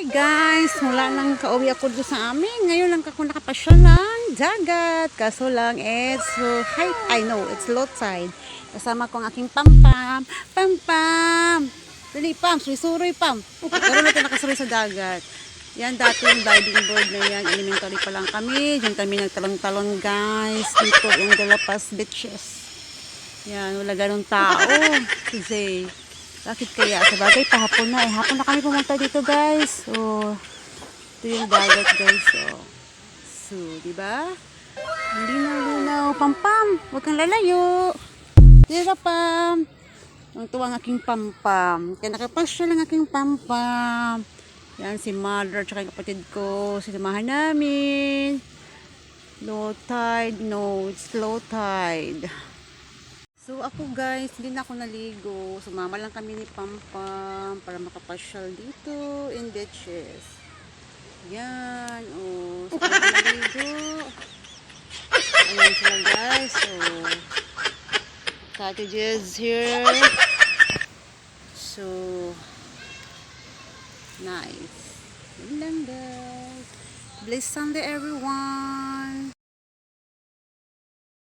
Hi guys! Mula lang kauwi ako doon sa amin. Ngayon lang ako nakapasya ng dagat. Kaso lang, it's uh, high, I know, it's low tide. Kasama ko ang aking pampam. Pampam! Dali, pam! Suy-suroy, pam! Pero natin nakasuroy sa dagat. Yan dati yung diving board na yan. Elementary pa lang kami. Diyan kami nagtalong-talon guys. Dito yung Dalapas Beaches. Yan, wala ganong tao. Kasi, bakit kaya? Sa bagay, pahapon na. Eh, hapon na kami pumunta dito, guys. So, ito yung dagat, guys. So, so di ba? Hindi na, linaw. Pampam, huwag kang lalayo. Tira, pam. Ang tuwang aking pampam. Kaya nakapasya lang aking pampam. Yan, si mother, tsaka yung kapatid ko. Sinamahan namin. Low tide. No, it's low tide. So ako guys, hindi na ako naligo. Sumama lang kami ni Pampam para makapasyal dito in beaches. Yan, oh. So ako naligo. Ayan sila guys. So, cottages here. So, nice. Yun lang guys. Blessed Sunday everyone.